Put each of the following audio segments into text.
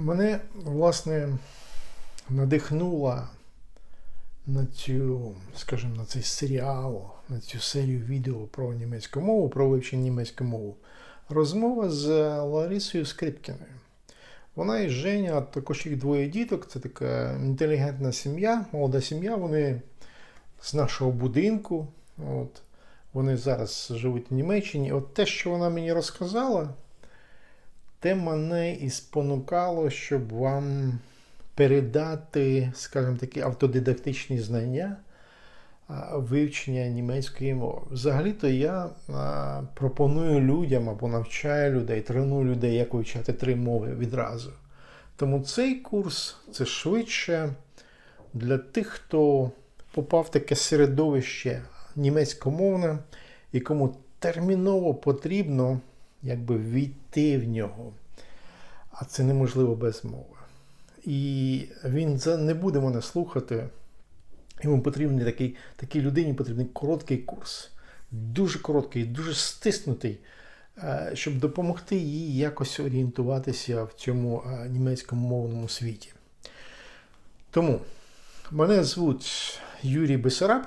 Мене, власне, надихнула на цю, скажімо, на цей серіал, на цю серію відео про німецьку мову, про вивчення німецької мови. Розмова з Ларисою Скрипкіною. Вона і Женя, а також їх двоє діток. Це така інтелігентна сім'я, молода сім'я. Вони з нашого будинку. От. Вони зараз живуть в Німеччині. От те, що вона мені розказала, те мене і спонукало, щоб вам передати, скажімо такі, автодидактичні знання вивчення німецької мови. Взагалі-то я пропоную людям або навчаю людей, треную людей, як вивчати три мови відразу. Тому цей курс це швидше для тих, хто попав в таке середовище німецькомовне і кому терміново потрібно якби війти в нього. А це неможливо без мови. І він за- не буде мене слухати. Йому потрібний такий, такій людині потрібний короткий курс. Дуже короткий, дуже стиснутий, е, щоб допомогти їй якось орієнтуватися в цьому е, німецькому мовному світі. Тому мене звуть Юрій Бесараб.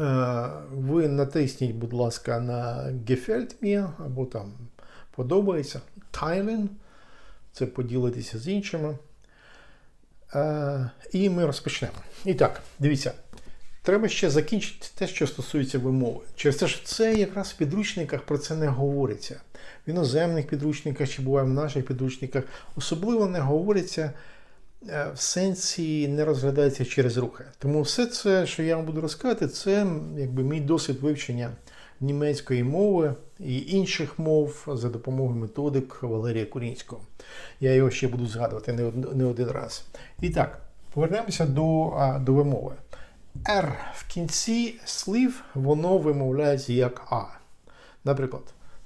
Е, Ви натисніть, будь ласка, на Gefällt mir або там подобається. Teilen. Це поділитися з іншими. Е, І ми розпочнемо. І так, дивіться. Треба ще закінчити те, що стосується вимови. Через те, що це якраз в підручниках про це не говориться. В іноземних підручниках чи буває в наших підручниках особливо не говориться в сенсі не розглядається через рухи. Тому все це, що я вам буду розказати, це якби мій досвід вивчення німецької мови і інших мов за допомогою методик Валерія Курінського. Я його ще буду згадувати не не один раз. І так, повернемося до, до вимови. R в кінці слів воно вимовляється як А. Наприклад,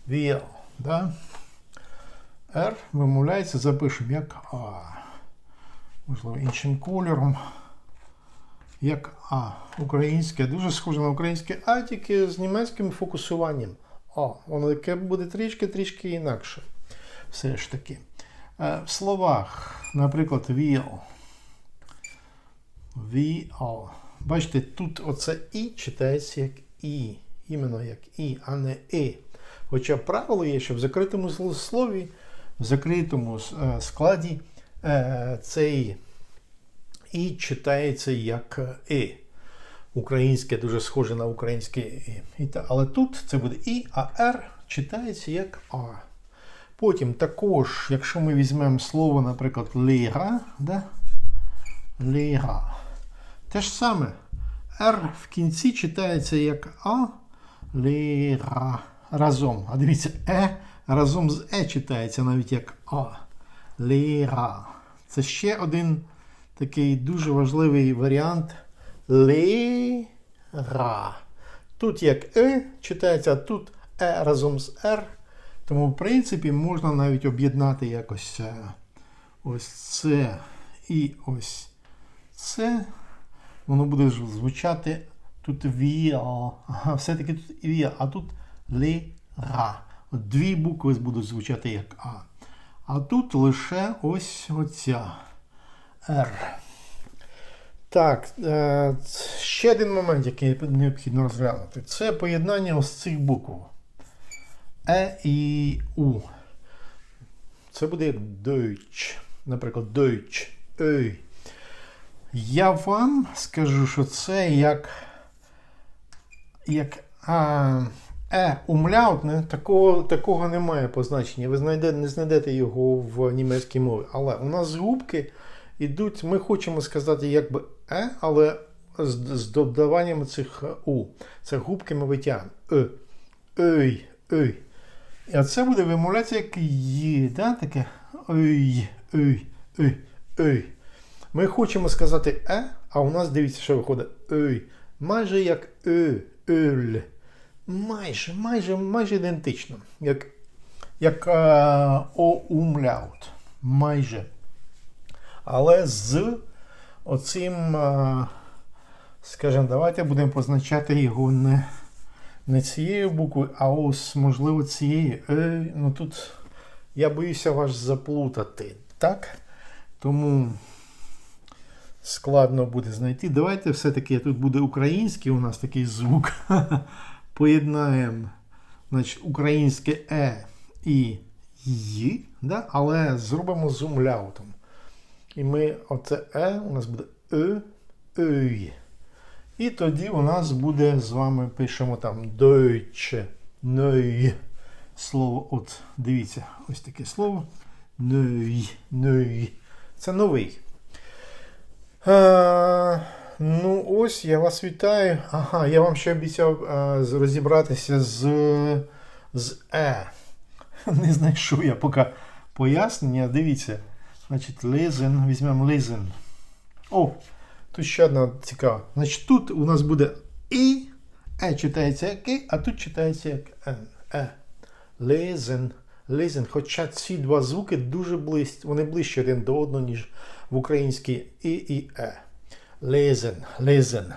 wir, да? R вимовляється, запишемо як А. Можливо, іншим кольором. Як А. Українське, дуже схоже на українське А, тільки з німецьким фокусуванням. О, воно таке буде трішки-трішки інакше. Все ж таки. Е, В словах, наприклад, will. VL. Бачите, тут оце І читається як І. Іменно як І, а не І. Хоча правило є, що в закритому слові, в закритому е, складі е, цей І читається як І. Українське дуже схоже на українське І. Але тут це буде І, а Р читається як А. Потім також, якщо ми візьмемо слово, наприклад, ліга, да? ліга. Те ж саме. R в кінці читається як А, ліга. Разом. А дивіться, Е разом з Е читається навіть як А. Ліга. Це ще один такий дуже важливий варіант. Ліга. Тут як Е читається, а тут Е разом з Р. Тому, в принципі, можна навіть об'єднати якось е, ось це і ось це. Воно буде звучати тут віа. Ага, все-таки тут віа, а тут ліра. Дві букви будуть звучати як А. А тут лише ось оця Р. Так, е, ще один момент, який необхідно розглянути. Це поєднання ось цих букв. Е і У. Це буде як Deutsch. Наприклад, Deutsch. Ой. Я вам скажу, що це як. як а, е, умляут, не, такого, такого немає позначення. Ви знайдете, не знайдете його в німецькій мові. Але у нас губки йдуть, ми хочемо сказати якби е, але з, з додаванням цих у. Це губки ми витягнемо. Е. Ой, ой. І це буде вимовлятися як є, да? таке ой, ой, ой, ой. Ми хочемо сказати е, а у нас дивіться, що виходить ой. Майже як ö, ölь. Майже, майже, майже ідентично. Як, як е, о умляут. Майже. Але з оцим, е, скажімо, давайте будемо позначати його не, не цією буквою, а ось, можливо, цією. Е, ну тут я боюся вас заплутати. так. Тому складно буде знайти. Давайте все-таки тут буде український у нас такий звук. Поєднаємо значить, українське Е і Й, да? але зробимо з умляутом. І ми оце Е у нас буде Е, Ой. І тоді у нас буде з вами пишемо там Deutsche, Neu. Слово, от, дивіться, ось таке слово. Neu, Neu. Це новий. Ну, ось я вас вітаю. Ага, я вам ще обіцяв е, розібратися з, з Е. Не знайшов я поки пояснення. Дивіться. Значить, listen, візьмемо listen. О, тут ще одна цікава. Значить, тут у нас буде І, Е читається як І, а тут читається як. Е. Listen, listen. Хоча ці два звуки дуже близькі, вони ближче один до одного, ніж в українській І і Е. Listen, listen.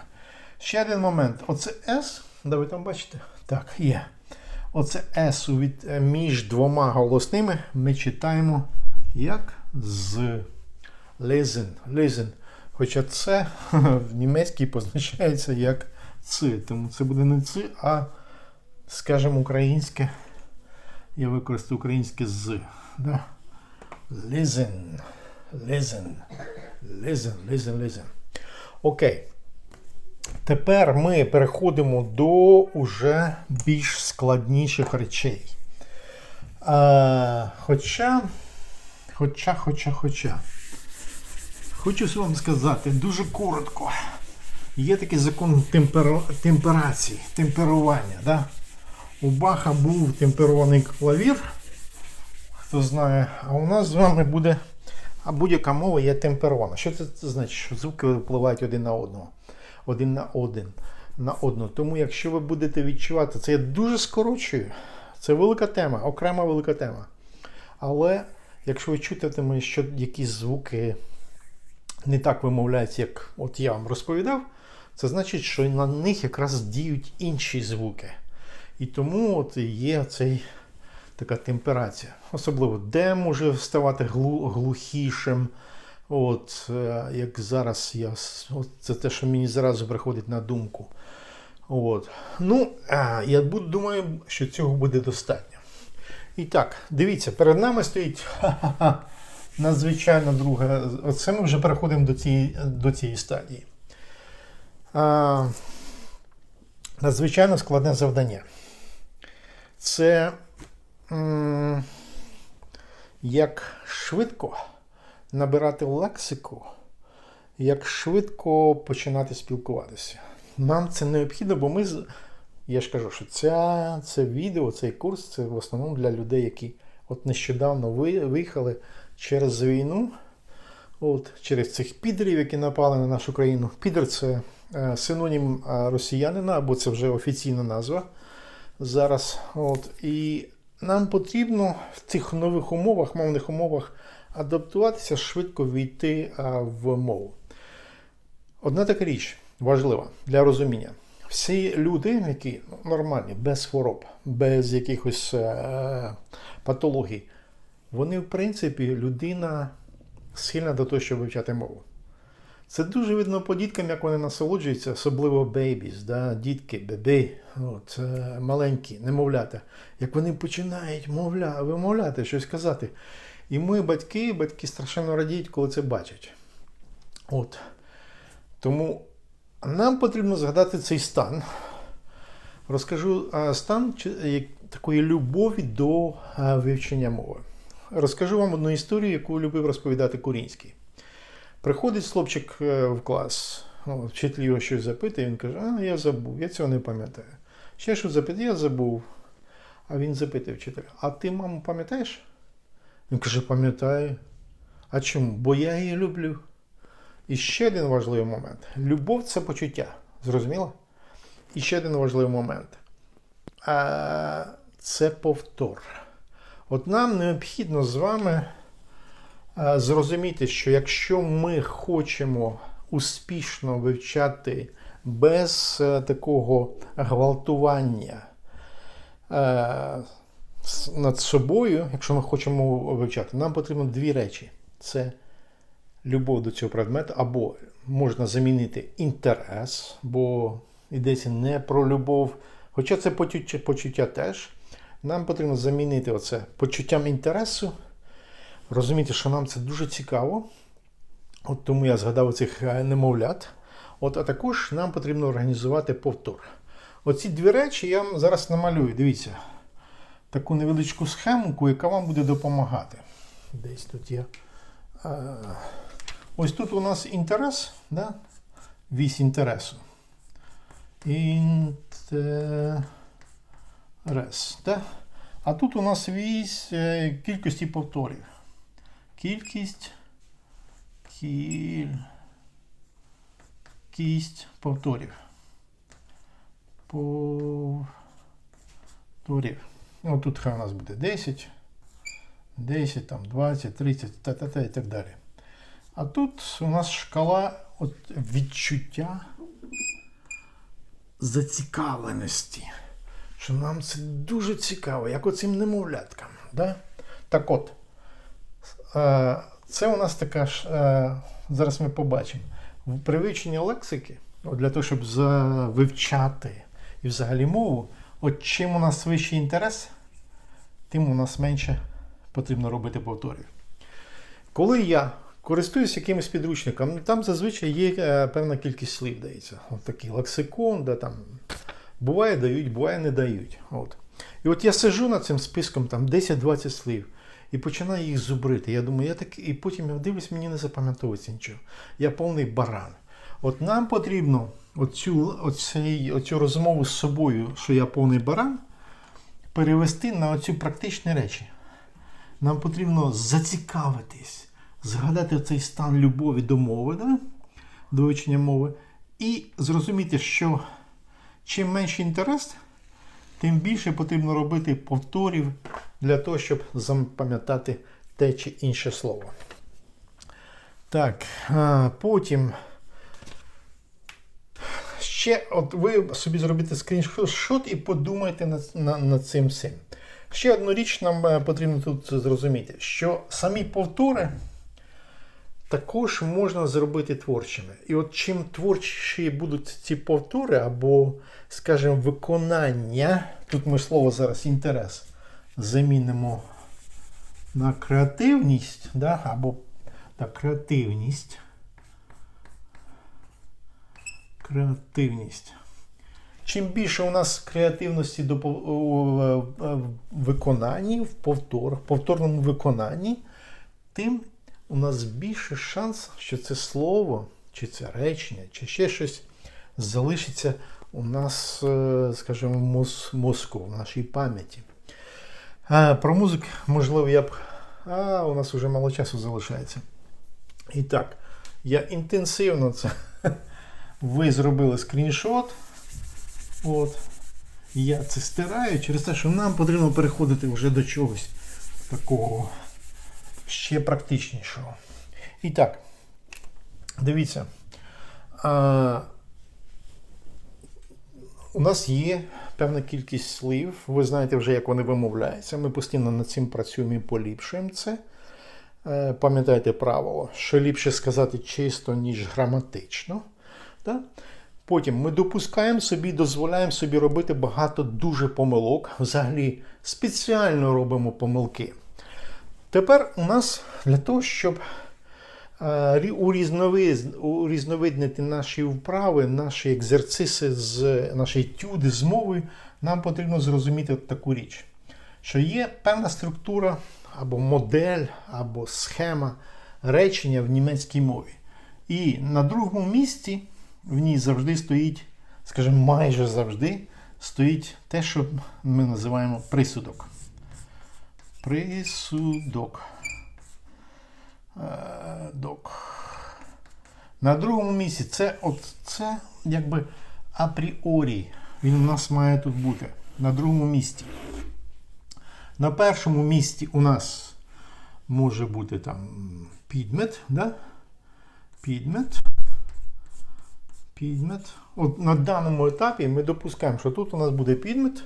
Ще один момент. Оце S, да ви там бачите? Так, є. Оце від, е, між двома голосними ми читаємо як з listen, listen. Хоча це в німецькій позначається як ц. Тому це буде не ц, а, скажімо, українське. Я використаю українське з. Да? Listen, listen, listen, listen, listen. Окей. Тепер ми переходимо до уже більш складніших речей. А, хоча, хоча, хоча, хоча. Хочу вам сказати дуже коротко. Є такий закон темпер... темперації, темперування. Да? У Баха був темперований клавір, хто знає, а у нас з вами буде. А будь-яка мова є темперована. Що це значить? Що звуки впливають один на одного, один на один на одного. Тому, якщо ви будете відчувати, це я дуже скорочую. Це велика тема, окрема велика тема. Але якщо ви чутитиме, що якісь звуки не так вимовляються, як от я вам розповідав, це значить, що на них якраз діють інші звуки. І тому от є цей така темперація. Особливо, де може ставати глу, глухішим. От, е, як зараз я. От це те, що мені зразу приходить на думку. От. Ну, я буду, думаю, що цього буде достатньо. І так, дивіться, перед нами стоїть надзвичайно друга. Оце ми вже переходимо до цієї, до цієї стадії. А, надзвичайно складне завдання. Це як швидко набирати лексику, як швидко починати спілкуватися. Нам це необхідно, бо ми, я ж кажу, що ця, це відео, цей курс це в основному для людей, які от нещодавно виїхали через війну, от, через цих підерів, які напали на нашу країну. Підер це е, синонім е, росіянина, або це вже офіційна назва зараз. От, і нам потрібно в цих нових умовах, мовних умовах, адаптуватися, швидко війти в мову. Одна така річ важлива для розуміння. Всі люди, які ну, нормальні, без хвороб, без якихось е, патологій, вони, в принципі, людина схильна до того, щоб вивчати мову. Це дуже видно по діткам, як вони насолоджуються, особливо бейбіс, да, дітки, беби, от, маленькі, немовлята, як вони починають мовля, вимовляти, щось казати. І ми, батьки, батьки страшенно радіють, коли це бачать. От. Тому нам потрібно згадати цей стан. Розкажу стан такої любові до вивчення мови. Розкажу вам одну історію, яку любив розповідати Курінський. Приходить хлопчик е, в клас, о, вчитель його щось запитує, він каже, а я забув, я цього не пам'ятаю. Ще щось запитує, я забув. А він запитує вчителя, а ти, маму, пам'ятаєш? Він каже, пам'ятаю. А чому? Бо я її люблю. І ще один важливий момент. Любов це почуття. Зрозуміло? І ще один важливий момент. Це повтор. От нам необхідно з вами зрозуміти, що якщо ми хочемо успішно вивчати без е, такого гвалтування е, над собою, якщо ми хочемо вивчати, нам потрібно дві речі: це любов до цього предмету, або можна замінити інтерес, бо йдеться не про любов. Хоча це почуття теж. Нам потрібно замінити оце почуттям інтересу. Розуміти, що нам це дуже цікаво. От тому я згадав цих е, немовлят. От, а також нам потрібно організувати повтор. Оці дві речі я вам зараз намалюю. Дивіться, таку невеличку схемку, яка вам буде допомагати. Десь тут є. Е, Ось тут у нас інтерес, да? вісь інтересу. Інтерес. Да? А тут у нас вісь е, кількості повторів. Кількість. Кількість повторів. Повторів. Ну, тут хай у нас буде 10, 10, там 20, 30, та-та-та і так далі. А тут у нас шкала от відчуття зацікавленості. Що нам це дуже цікаво, як оцим немовляткам. Да? Так от, це у нас така ж, е, зараз ми побачимо, при вивченні лексики, для того, щоб вивчати і взагалі мову, от чим у нас вищий інтерес, тим у нас менше потрібно робити повторів. Коли я користуюсь якимось підручником, там зазвичай є е, певна кількість слів дається. От такий лексикон, де там буває дають, буває не дають. От. І от я сижу над цим списком там 10-20 слів і починаю їх зубрити. Я думаю, я так, і потім я дивлюсь, мені не запам'ятовується нічого. Я повний баран. От нам потрібно оцю, оцей, оцю розмову з собою, що я повний баран, перевести на оцю практичні речі. Нам потрібно зацікавитись, згадати цей стан любові до мови, да? до вивчення мови, і зрозуміти, що чим менший інтерес, тим більше потрібно робити повторів для того, щоб запам'ятати те чи інше слово. Так, потім. Ще, от ви собі зробите скріншот і подумайте над, над, над цим всім. Ще одну річ нам е, потрібно тут зрозуміти, що самі повтори також можна зробити творчими. І от чим творчіші будуть ці повтори, або, скажімо, виконання, тут ми слово зараз інтерес замінимо на креативність, да? або так, креативність. Креативність. Чим більше у нас креативності до в виконанні, в повтор, повторному виконанні, тим у нас більше шанс, що це слово, чи це речення, чи ще щось залишиться у нас, е, скажімо, в моз- мозку, в нашій пам'яті. Про музику, можливо, я б. А, у нас вже мало часу залишається. І так, я інтенсивно це. Ви зробили скріншот. От. Я це стираю через те, що нам потрібно переходити вже до чогось такого ще практичнішого. І так, дивіться. А, у нас є певна кількість слів. Ви знаєте вже, як вони вимовляються. Ми постійно над цим працюємо і поліпшуємо це. Е, Пам'ятайте правило, що ліпше сказати чисто, ніж граматично. Так? Потім ми допускаємо собі, дозволяємо собі робити багато дуже помилок. Взагалі спеціально робимо помилки. Тепер у нас для того, щоб е, рі- урізновид- урізновиднити наші вправи, наші екзерциси з наші етюди з мови, нам потрібно зрозуміти таку річ, що є певна структура або модель, або схема речення в німецькій мові. І на другому місці в ній завжди стоїть, скажімо, майже завжди стоїть те, що ми називаємо присудок. Присудок. Е, Док. На другому місці це от це якби апріорі. Він у нас має тут бути. На другому місці. На першому місці у нас може бути там підмет, да? підмет. Підмет. От на даному етапі ми допускаємо, що тут у нас буде підмет,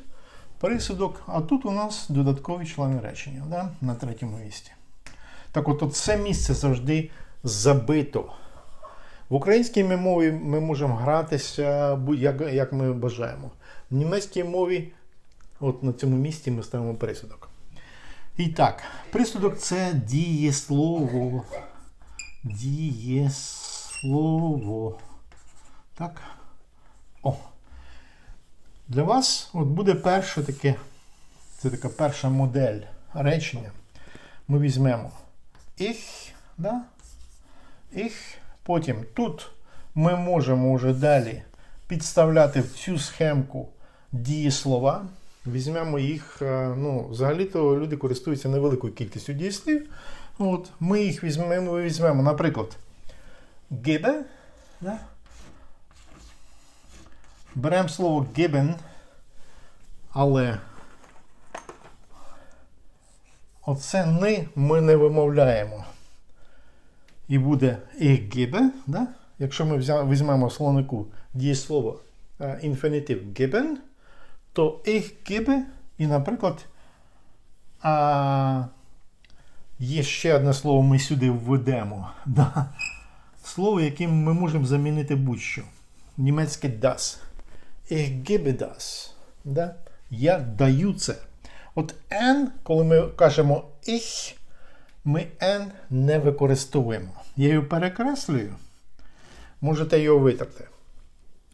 присудок, а тут у нас додаткові члени речення да? на третьому місці. Так от, це місце завжди забито. В українській мові ми можемо гратися як, як ми бажаємо. В німецькій мові, от на цьому місці ми ставимо присудок. І так, присудок це дієслово. Дієслово. Так. Для вас от буде перше таке, це така перша модель речення. Ми візьмемо ich, да? ich. Потім тут ми можемо вже далі підставляти в цю схемку дієслова. Візьмемо їх, е, ну, взагалі-то люди користуються невеликою кількістю дієслів. От, ми їх візьмемо, візьмемо, наприклад, gebe, да? Беремо слово geben, але оце ни ми не вимовляємо. І буде ich gebe, да? якщо ми візьмемо в словнику дієслово е, інфінітив geben, то ich gebe, і, наприклад, а, є ще одне слово, ми сюди введемо. Да? Слово, яким ми можемо замінити будь-що. Німецьке das. Ich gebe das. Да? Я даю це. От N, коли ми кажемо ich, ми N не використовуємо. Я його перекреслюю. Можете його витерти.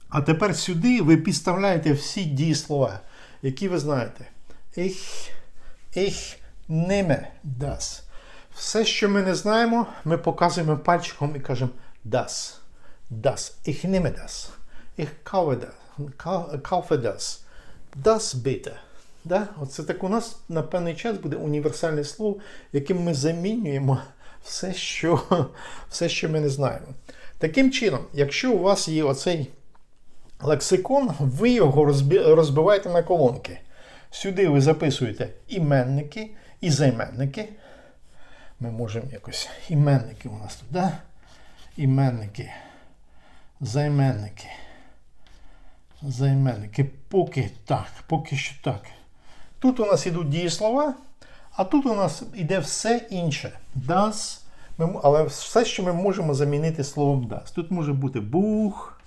А тепер сюди ви підставляєте всі дієслова, які ви знаєте. Ich, ich nehme das. Все, що ми не знаємо, ми показуємо пальчиком і кажемо das. Das. Ich nehme das. Ich kaufe das. Kau- Kaufe das. Das bitte. Да? Оце так у нас на певний час буде універсальне слово, яким ми замінюємо все, що, все, що ми не знаємо. Таким чином, якщо у вас є оцей лексикон, ви його розбиваєте на колонки. Сюди ви записуєте іменники і займенники. Ми можемо якось. Іменники у нас тут, да? Іменники. Займенники. Займенники. Поки так, поки що так. Тут у нас ідуть дієслова, а тут у нас іде все інше. Das. Ми, але все, що ми можемо замінити словом das. Тут може бути бух,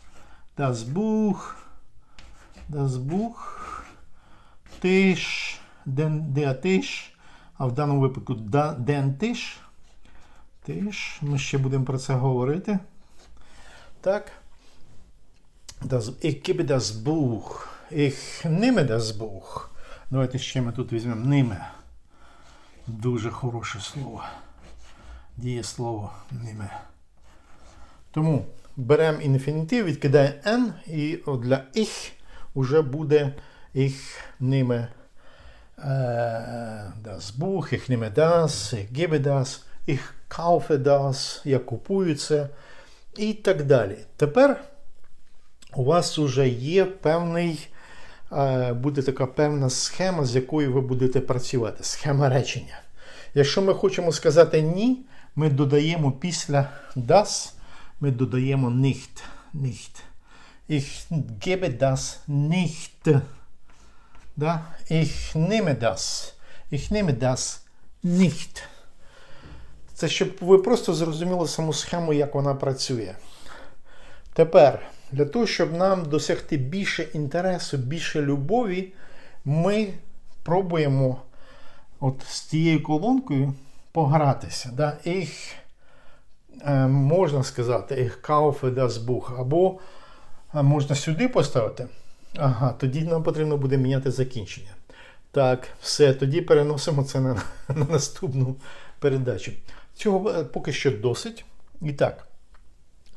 das Buch, das Buch, тиш, den, der Tisch, а в даному випадку den Tisch. Тиш. Ми ще будемо про це говорити. Так. Das, ich gebe das Buch. Ich nehme das Buch. Давайте ще ми тут візьмемо ниме. Дуже хороше слово. Дієслово ниме. Тому беремо інфінітив, відкидаємо N, і для ich вже буде ich äh, das Buch, ich nehme das, ich gebe das, ich kaufe das, я купую це і так далі. Тепер у вас вже є певний, е, буде така певна схема, з якою ви будете працювати. Схема речення. Якщо ми хочемо сказати ні, ми додаємо після das, ми додаємо nicht. nicht. Ich gebe das nicht. Да? Ich nehme das. Ich nehme das nicht. Це щоб ви просто зрозуміли саму схему, як вона працює. Тепер, для того, щоб нам досягти більше інтересу, більше любові, ми пробуємо от з тією колонкою погратися. Да? Ich, е, можна сказати, ich kaufe das Buch. Або е, можна сюди поставити. Ага, тоді нам потрібно буде міняти закінчення. Так, все, тоді переносимо це на, на наступну передачу. Цього е, поки що досить. І так.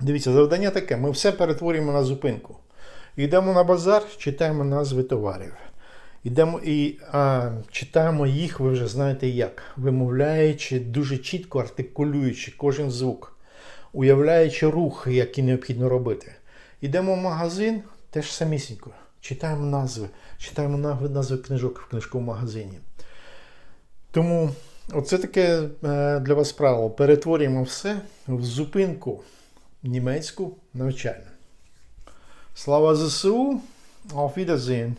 Дивіться, завдання таке: ми все перетворюємо на зупинку. Йдемо на базар, читаємо назви товарів. Йдемо і а, читаємо їх, ви вже знаєте як, вимовляючи, дуже чітко артикулюючи кожен звук, уявляючи рухи, які необхідно робити. Йдемо в магазин, теж самісінько. Читаємо назви, читаємо назви, назви книжок в книжковому магазині. Тому оце таке е, для вас правило. Перетворюємо все в зупинку німецьку навчальну. Слава ЗСУ! Auf Wiedersehen!